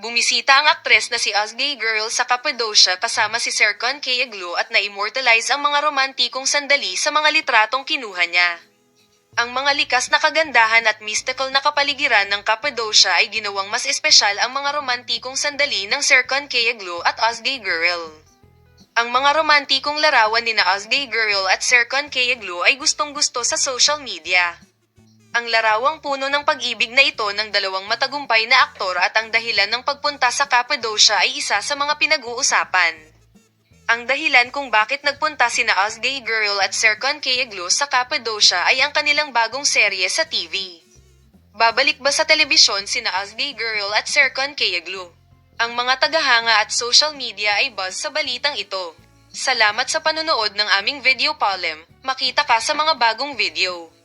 Bumisita ang aktres na si Osgay Girl sa Cappadocia kasama si Serkan Kayaglu at na-immortalize ang mga romantikong sandali sa mga litratong kinuha niya. Ang mga likas na kagandahan at mystical na kapaligiran ng Cappadocia ay ginawang mas espesyal ang mga romantikong sandali ng Serkan Kayaglu at Osgay Girl. Ang mga romantikong larawan ni na Osgay Girl at Serkan Kayaglu ay gustong-gusto sa social media. Ang larawang puno ng pag-ibig na ito ng dalawang matagumpay na aktor at ang dahilan ng pagpunta sa Cappadocia ay isa sa mga pinag-uusapan. Ang dahilan kung bakit nagpunta sina Osgay Girl at Serkan Kayaglu sa Cappadocia ay ang kanilang bagong serye sa TV. Babalik ba sa telebisyon sina Osgay Girl at Serkan Kayaglu? Ang mga tagahanga at social media ay buzz sa balitang ito. Salamat sa panonood ng aming video column. Makita ka sa mga bagong video.